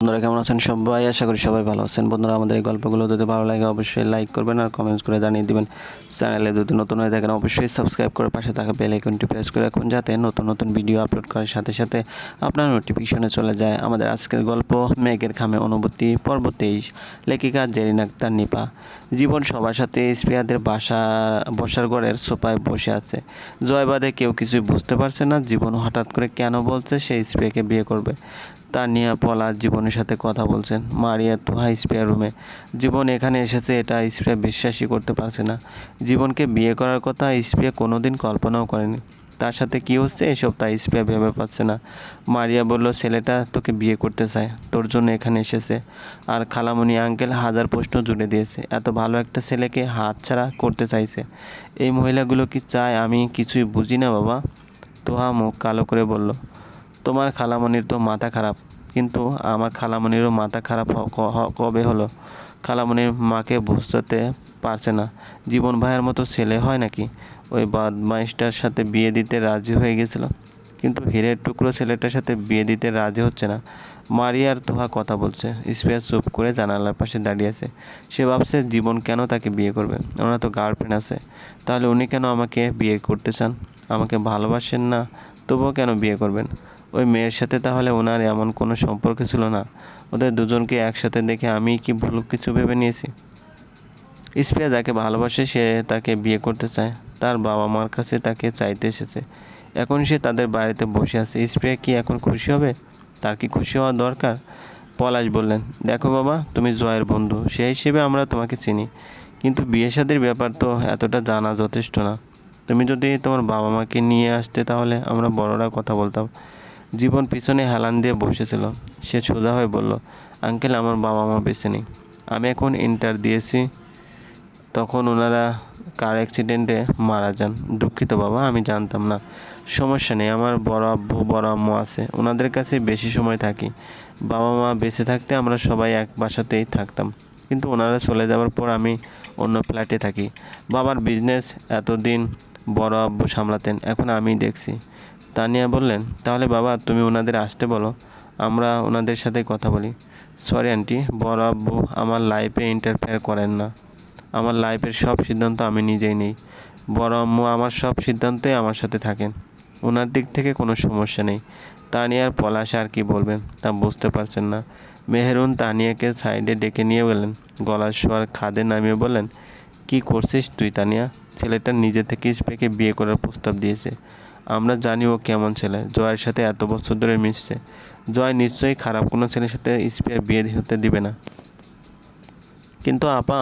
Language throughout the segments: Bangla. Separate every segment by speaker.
Speaker 1: বন্ধুরা কেমন আছেন সবাই? আশা করি সবাই ভালো আছেন। বন্ধুরা, আমাদের এই গল্পগুলো যদি ভালো লাগে, অবশ্যই লাইক করবেন আর কমেন্টস করে জানিয়ে দিবেন। চ্যানেলে যদি নতুন হয়ে থাকেন, অবশ্যই সাবস্ক্রাইব করে পাশে থাকা বেল আইকনটি প্রেস করে রাখুন, যাতে নতুন নতুন ভিডিও আপলোড করার সাথে সাথে আপনার নোটিফিকেশনে চলে যায়। আমাদের আজকের গল্প, মেঘের খামে অনুভূতি, পর্ব তেইশ, লেখিকা জেরিন আক্তার নিপা। জীবন সবার সাথে স্প্রিয়াদের বাসা, বসার ঘরের সোফায় বসে আছে। জয়বাদে কেউ কিছুই বুঝতে পারছে না, জীবন হঠাৎ করে কেন বলছে সে স্প্রিয়াকে বিয়ে করবে। তানিয়া পলা জীবনের সাথে কথা বলছেন। মারিয়া তোহা স্প্রিয়ার রুমে। জীবন এখানে এসেছে, এটা স্প্রিয়া বিশ্বাসই করতে পারছে না। জীবনকে বিয়ে করার কথা স্প্রিয়া কোনোদিন কল্পনাও করেনি। তার সাথে কী হচ্ছে এসব তা স্প্রিয়া ভেবে পাচ্ছে না। মারিয়া বলল, ছেলেটা তোকে বিয়ে করতে চায়, তোর জন্য এখানে এসেছে। আর খালামণি আঙ্কেল হাজার প্রশ্ন জুড়ে দিয়েছে, এত ভালো একটা ছেলেকে হাত ছাড়া করতে চাইছে। এই মহিলাগুলো কি চায় আমি কিছুই বুঝি না বাবা? তোহা মুখ কালো করে বলল তোমার খালামণির তো মাথা খারাপ। কিন্তু আমার খালামণিরও মাথা খারাপ কবে হলো? খালামণির মাকে বুঝতে পারছে না। জীবন ভাইয়ের মতো ছেলে হয় নাকি? ওই বদমাইশটার সাথে বিয়ে দিতে রাজি হয়ে গেছিল। কিন্তু হীরের টুকরো ছেলেটার সাথে বিয়ে দিতে রাজি হচ্ছে না। মারিয়ার তোহা কথা বলছে। স্পেয়ার চুপ করে জানালার পাশে দাঁড়িয়ে আছে। সে ভাবছে জীবন কেন তাকে বিয়ে করবে? ওনার তো গার্লফ্রেন্ড আছে। তাহলে উনি কেন আমাকে বিয়ে করতে চান? আমাকে ভালোবাসেন না? তবুও কেন বিয়ে করবেন? ওই মেয়ের সাথে তাহলে ওনার এমন কোনো সম্পর্ক ছিল না। ওদের দুজনকে একসাথে দেখে আমি কি ভুল কিছু ভেবে নিয়েছি? স্প্রিয়া যাকে ভালোবাসে, সে তাকে বিয়ে করতে চায়। তার বাবা মার কাছে তাকে চাইতে এসেছে। এখন সে তাদের বাড়িতে বসে আছে। স্প্রিয়া কি এখন খুশি হবে? তার কি খুশি হওয়া দরকার? পলাশ বললেন, দেখো বাবা, তুমি জয়ের বন্ধু। সেই হিসেবে আমরা তোমাকে চিনি। কিন্তু বিয়ে শাদির ব্যাপার তো এতটা জানা যথেষ্ট না। তুমি যদি তোমার বাবা মাকে নিয়ে আসতে তাহলে আমরা বড়রা কথা বলতাম। জীবন পিছনে হেলান দিয়ে বসেছিল। সে সোজা হয়ে বলল, আঙ্কেল, আমার বাবা মা বেঁচে নেই। আমি এখন ইন্টার দিয়েছি। তখন ওনারা কার অ্যাক্সিডেন্টে মারা যান। দুঃখিত বাবা, আমি জানতাম না। সমস্যা নেই, আমার বড় আব্বু, বড় আম্মু আছে। ওনাদের কাছে বেশি সময় থাকি। বাবা মা বেঁচে থাকতে আমরা সবাই এক বাসাতেই থাকতাম। কিন্তু ওনারা চলে যাওয়ার পর আমি অন্য ফ্ল্যাটে থাকি। বাবার বিজনেস এতদিন বড় আব্বু সামলাতেন, এখন আমি দেখছি। তানিয়া বললেন, তাহলে বাবা, তুমি ওনাদের আসতে বলো, আমরা ওনাদের সাথে কথা বলি। সরি আন্টি বড় আব্বু আমার লাইফে ইন্টারফেয়ার করেন না। আমার লাইফের সব সিদ্ধান্ত আমি নিজেই নেই। বড় আম্মু আমার সব সিদ্ধান্তই আমার সাথে থাকেন। ওনার দিক থেকে কোনো সমস্যা নেই। তানিয়ার পলাশ আর কি বলবেন, তা বুঝতে পারছেন না। মেহেরুন তানিয়াকে সাইডে ডেকে নিয়ে গেলেন গলার স্বর খাদে নামিয়ে বললেন, কি করছিস তুই তানিয়া? ছেলেটা নিজে থেকে স্পেকে বিয়ে করার প্রস্তাব দিয়েছে। আমরা জানি ও কেমন ছেলে। জয়ের সাথে এত বছর ধরে মিশছে। জয় নিশ্চয়ই খারাপ কোনো ছেলের সাথে স্পিয়ার বিয়ে হতে দিবে না। কিন্তু আপা,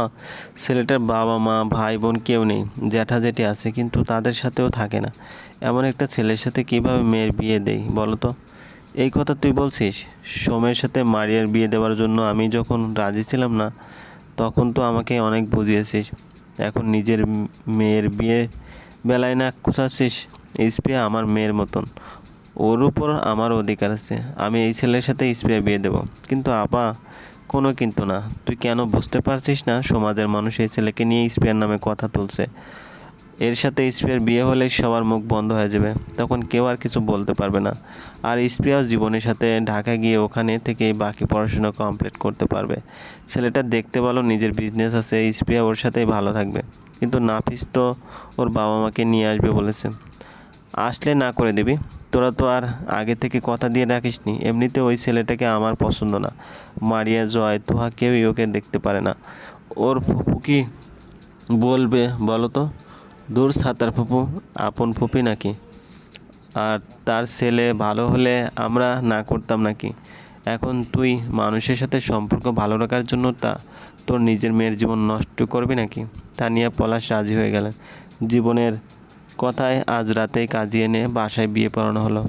Speaker 1: ছেলেটার বাবা মা, ভাই বোন কেউ নেই জ্যাঠা জেঠি আছে, কিন্তু তাদের সাথেও থাকে না। এমন একটা ছেলের সাথে কীভাবে মেয়ের বিয়ে দেই, বলো তো? এই কথা তুই বলছিস? সোমের সাথে মারিয়ার বিয়ে দেওয়ার জন্য আমি যখন রাজি ছিলাম না, তখন তো আমাকে অনেক বুঝিয়েছিস। এখন নিজের মেয়ের বিয়ে বেলায় না কুচাচ্ছিস স্প্রিয়া আমার মেয়ের মতন। ওর উপর আমার অধিকার আছে। আমি এই ছেলের সাথে স্প্রিয়া বিয়ে দেবো। কিন্তু আপা, কোনো কিন্তু না। তুই কেন বুঝতে পারছিস না? সমাজের মানুষ এই ছেলেকে নিয়ে স্পিয়ার নামে কথা তুলছে। এর সাথে স্পেয়ার বিয়ে হলে সবার মুখ বন্ধ হয়ে যাবে। তখন কেউ আর কিছু বলতে পারবে না। আর স্পেয়ার জীবনের সাথে ঢাকা গিয়ে ওখানে থেকেই বাকি পড়াশোনা কমপ্লিট করতে পারবে। ছেলেটা দেখতে ভালো, নিজের বিজনেস আছে। স্পেয়ার ওর সাথেই ভালো থাকবে। কিন্তু নাফিস তো ওর বাবা মাকে নিয়ে আসবে বলেছে। আসলে না করে দিবি। তোরা তো আর আগে থেকে কথা দিয়ে রাখিসনি। এমনিতে ওই ছেলেটাকে আমার পছন্দ না। মারিয়া, জয়, তোহা কেউই ওকে দেখতে পারে না। ওর ফুপু কি বলবে বলো তো? দূর সাঁতার ফুপু, আপন ফুপি নাকি? আর তার ছেলে ভালো হলে আমরা না করতাম নাকি? এখন তুই মানুষের সাথে সম্পর্ক ভালো রাখার জন্য তা তোর নিজের মেয়ের জীবন নষ্ট করবি নাকি? তা নিয়ে পলাশ রাজি হয়ে গেলেন। জীবনের কথায় আজ রাতেই কাজিয়ে এনে বাসায় বিয়ে পড়ানো হলো।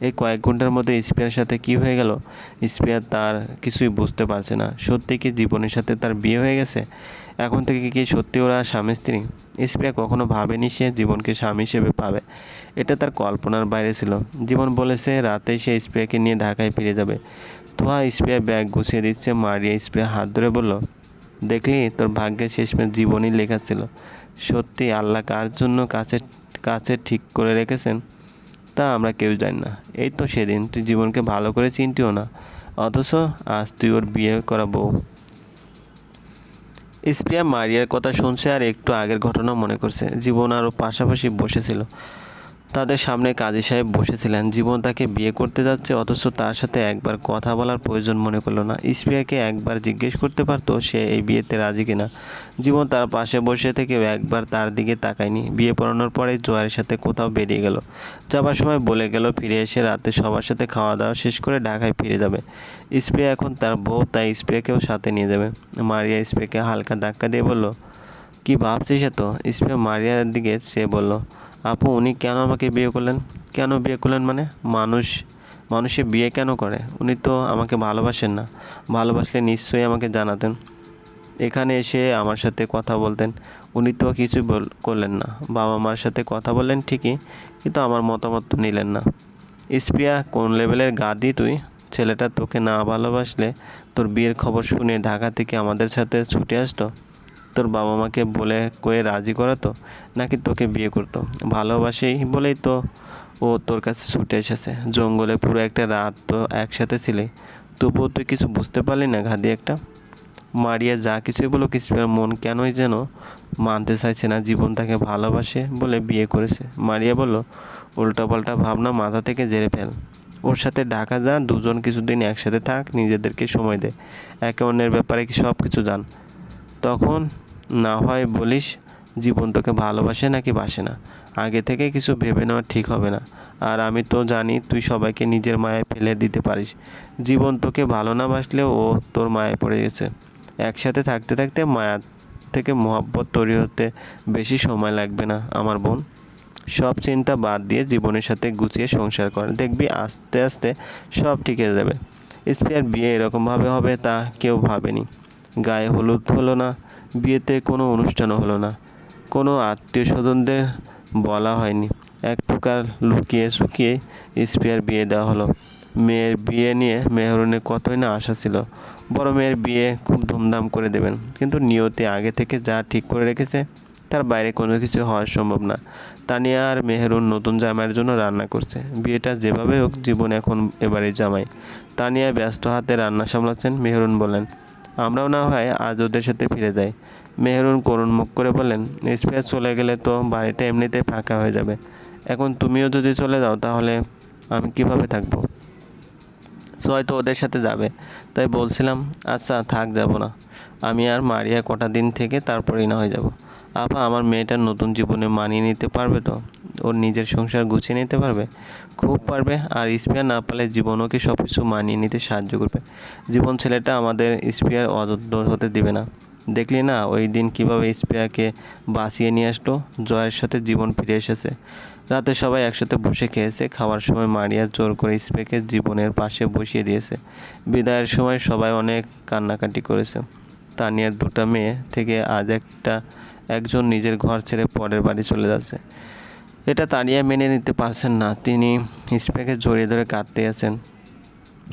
Speaker 1: এই কয়েক ঘণ্টার মধ্যে স্পিয়ার সাথে কি হয়ে গেল? স্পিয়ার তার কিছুই বুঝতে পারছে না। সত্যি কি জীবনের সাথে তার বিয়ে হয়ে গেছে? এখন থেকে কি সত্যি ওরা স্বামী স্ত্রী? স্পিয়া কখনো ভাবেনি সে জীবনকে স্বামী হিসেবে পাবে। এটা তার কল্পনার বাইরে ছিল। জীবন বলেছে, রাতে সে স্প্রিয়াকে নিয়ে ঢাকায় ফিরে যাবে। তোহা স্প্রিয়া ব্যাগ গুছিয়ে দিচ্ছে, মারিয়া স্প্রিয়া হাত ধরে বলল, দেখলি, তোর ভাগ্যে শেষমেশ জীবনই লেখা ছিল। সত্যি আল্লাহ কার জন্য কাছে কাছে ঠিক করে রেখেছেন? তা আমরা কেউ জানি না। এই তো সেদিন, তুই জীবনকে ভালো করে চিনতিও না। অথচ আজ তুই ওর বিয়ে করা বউ। স্প্রিয়া মারিয়ার কথা শুনছে আর একটু আগের ঘটনা মনে করছে। জীবন আরও পাশাপাশি বসেছিল। তাদের সামনে কাজী সাহেব বসেছিলেন। জীবন তাকে বিয়ে করতে যাচ্ছে, অথচ তার সাথে একবার কথা বলার প্রয়োজন মনে করল না। স্প্রিয়াকে একবার জিজ্ঞেস করতে পারতো সে এই বিয়েতে রাজি কিনা। জীবন তার পাশে বসে থেকেও একবার তার দিকে তাকায়নি। বিয়ে পড়ানোর পরে জয়ের সাথে কোথাও বেরিয়ে গেল। যাবার সময় বলে গেল, ফিরে এসে রাতে সবার সাথে খাওয়া দাওয়া শেষ করে ঢাকায় ফিরে যাবে। স্প্রিয়া এখন তার বউ, তাই স্প্রিয়াকেও সাথে নিয়ে যাবে। মারিয়া স্প্রিয়াকে হালকা ধাক্কা দিয়ে বলল, কি ভাবছিস এত? স্প্রিয়া মারিয়ার দিকে সে বলল আপু, উনি কেন আমাকে বিয়ে করলেন? কেন বিয়ে করলেন মানে? মানুষ, মানুষে বিয়ে কেন করে? উনি তো আমাকে ভালোবাসেন না। ভালোবাসলে নিশ্চয়ই আমাকে জানাতেন। এখানে এসে আমার সাথে কথা বলতেন। উনি তো বল, করলেন না। বাবা মার সাথে কথা বললেন ঠিকই, কিন্তু আমার মতামত তো নিলেন না। স্প্রিয়া কোন লেভেলের গাদি তুই? ছেলেটা তোকে না ভালোবাসলে তোর বিয়ের খবর শুনে ঢাকা থেকে আমাদের সাথে ছুটে আসতো? তোর বাবা মাকে বলে কয়ে রাজি করাতো? নাকি তোকে বিয়ে করতো? ভালোবাসেই বলেই তো ও তোর কাছে ছুটে এসেছে। জঙ্গলে পুরো একটা রাত তো একসাথে ছিলে তবুও তুই কিছু বুঝতে পারলি না ঘাদি একটা? মারিয়া যা কিছুই বলো কিসপের মন কেনই যেন মানতে চাইছে না, জীবন তাকে ভালোবাসে বলে বিয়ে করেছে। মারিয়া বলল, উল্টাপাল্টা ভাবনা মাথা থেকে জেরে ফেল। ওর সাথে ঢাকা যা, দুজন কিছুদিন একসাথে থাক, নিজেদেরকে সময় দে। একে অন্যের ব্যাপারে কি সব কিছু জান? তখন না হয় বলিস জীবন তোকে ভালোবাসে নাকি বাসে না। আগে থেকে কিছু ভেবে নেওয়া ঠিক হবে না। আর আমি তো জানি তুই সবাইকে নিজের মায়ায় ফেলে দিতে পারিস। জীবন তোকে ভালো না বাসলেও ও তোর মায়ায় পড়ে গেছে। একসাথে থাকতে থাকতে মায়া থেকে মহাব্বত তৈরি হতে বেশি সময় লাগবে না, আমার বোন। সব চিন্তা বাদ দিয়ে জীবনের সাথে গুছিয়ে সংসার কর। দেখবি আস্তে আস্তে সব ঠিক হয়ে যাবে। স্পিয়ার বিয়ে এরকমভাবে হবে তা কেউ ভাবেনি। গায়ে হলুদ হলো না। বিয়েতে কোনো অনুষ্ঠানও হলো না। কোনো আত্মীয় স্বজনদের বলা হয়নি। এক প্রকার লুকিয়ে শুকিয়ে স্পিয়ার বিয়ে দেওয়া হলো। মেয়ের বিয়ে নিয়ে মেহরুনের কতই না আশা ছিল। বড় মেয়ের বিয়ে খুব ধুমধাম করে দেবেন। কিন্তু নিয়তি আগে থেকে যা ঠিক করে রেখেছে, তার বাইরে কোনো কিছু হওয়া সম্ভব না। তানিয়া আর মেহরুন নতুন জামাইয়ের জন্য রান্না করছে। বিয়েটা যেভাবে হোক, জীবন এখন এবারে জামাই। তানিয়া ব্যস্ত হাতে রান্না সামলাচ্ছেন, মেহরুন বলেন আমরাও না হয় আজ ওদের সাথে ফিরে যাই। মেহরুন করুণ মুখ করে বললেন, স্পেস চলে গেলে তো বাড়িটা এমনিতে ফাঁকা হয়ে যাবে। এখন তুমিও যদি চলে যাও তাহলে আমি কীভাবে থাকব? হয়তো ওদের সাথে যাবে। তাই বলছিলাম আচ্ছা থাক, যাব না। আমি আর মারিয়া কটা দিন থেকে তারপরেই না হয়ে যাব। আপা, আমার মেয়েটার নতুন জীবনে মানিয়ে নিতে পারবে তো? ওর নিজের সংসার গুছিয়ে নিতে পারবে, খুব পারবে। আর স্পিয়ার না পারলে জীবন ওকে সব কিছু মানিয়ে নিতে সাহায্য করবে? জীবন ছেলেটা আমাদের স্পিয়ার অযোগ্য হতে দিবে না। দেখলি না ওই দিন কীভাবে স্পিয়াকে বাঁচিয়ে নিয়ে আসলো? জয়ের সাথে জীবন ফিরে এসেছে। রাতে সবাই একসাথে বসে খেয়েছে, খাওয়ার সময় মারিয়া জোর করে স্পেকে জীবনের পাশে বসিয়ে দিয়েছে। বিদায়ের সময় সবাই অনেক কান্নাকাটি করেছে। তানিয়ার দুটা মেয়ে থেকে আজ একটা, একজন নিজের ঘর ছেড়ে পরের বাড়ি চলে যাচ্ছে। এটা তানিয়া মেনে নিতে পারছেন না। তিনি স্পেকে জড়িয়ে ধরে কাঁদতে আছেন।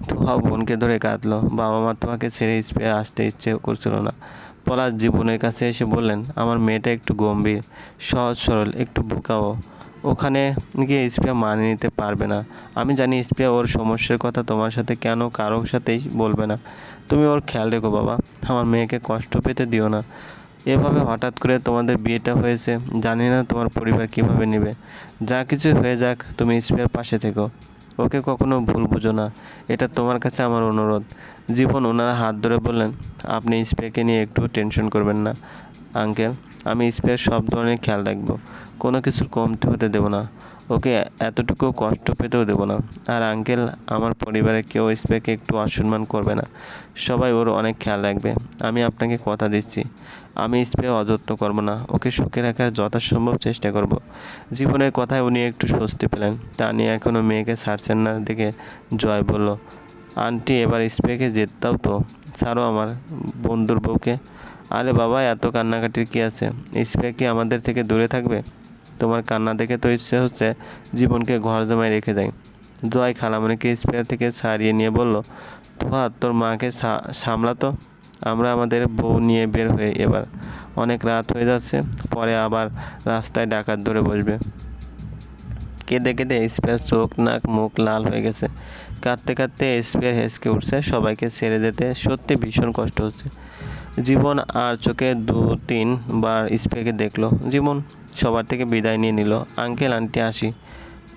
Speaker 1: তোহা বোনকে ধরে কাঁদলো। বাবা মা তোমাকে ছেড়ে স্পে আসতে ইচ্ছে করছিল না। পলাশ জীবনের কাছে এসে বললেন, আমার মেয়েটা একটু গম্ভীর, সহজ, সরল, একটু বোকাও। ওখানে গিয়ে স্পিয়া মানিয়ে নিতে পারবে না। আমি জানি স্পিয়া ওর সমস্যার কথা তোমার সাথে কেন কারোর সাথেই বলবে না। তুমি ওর খেয়াল রেখো বাবা। আমার মেয়েকে কষ্ট পেতে দিও না। এভাবে হঠাৎ করে তোমাদের বিয়েটা হয়েছে, জানি না তোমার পরিবার কীভাবে নেবে। যা কিছু হয়ে যাক, তুমি স্পিয়ার পাশে থেকো। ওকে কখনো ভুল বুঝো না, এটা তোমার কাছে আমার অনুরোধ। জীবন ওনার হাত ধরে বললেন, আপনি স্প্রেকে নিয়ে একটু টেনশন করবেন না, আঙ্কেল। আমি স্প্রের সব ধরনের খেয়াল রাখব, কোনো কিছুর কমতি হতে দেবো না। ওকে এতটুকু কষ্ট পেতেও দেবো না। আর আঙ্কেল, আমার পরিবারের কেউ স্প্রেকে একটু অসম্মান করবে না। সবাই ওর অনেক খেয়াল রাখবে। আমি আপনাকে কথা দিচ্ছি। আমি স্প্রে অযত্ন করব না। ওকে সুখে রাখার যথাসম্ভব চেষ্টা করব। জীবনের কথায় উনি একটু স্বস্তি পেলেন। তা নিয়ে এখনও মেয়েকে ছাড়ছেন না দেখে জয় বলল, আন্টি, এবার স্প্রেকে যেতাও তো। ছাড়ো আমার বন্ধুর বউকে। আরে বাবা, এত কান্নাকাটির কী আছে? স্প্রে কি আমাদের থেকে দূরে থাকবে? তোমার কান্না দেখে তো ইচ্ছে হচ্ছে জীবনকে ঘর জমায় রেখে দেয়। জয় খালামণিকে স্প্রে থেকে ছাড়িয়ে নিয়ে বলল, তোহা, তোর মাকে সামলাতো? আমরা আমাদের বউ নিয়ে বের হয়ে এবার অনেক রাত হয়ে যাচ্ছে, পরে আবার রাস্তায় ডাকাত ধরে বসবে। কেঁদে কেঁদে স্প্রের চোখ নাক মুখ লাল হয়ে গেছে। কাঁদতে কাঁদতে স্পেয়ার হেসকে উঠছে, সবাইকে ছেড়ে দিতে সত্যি ভীষণ কষ্ট হচ্ছে। জীবন আর চোখে দু তিনবার স্পেয়ারকে দেখল। জীবন সবার থেকে বিদায় নিয়ে নিল। আঙ্কেল, আন্টি, আসি।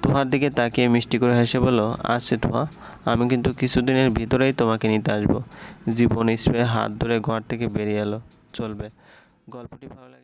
Speaker 1: তোহার দিকে তাকিয়ে মিষ্টি করে হেসে বলো আসছে তোহা আমি কিন্তু কিছুদিনের ভিতরেই তোমাকে নিতে আসব। জীবন স্প্রে হাত ধরে ঘর থেকে বেরিয়ে এলো। চলবে। গল্পটি ভালো লাগলে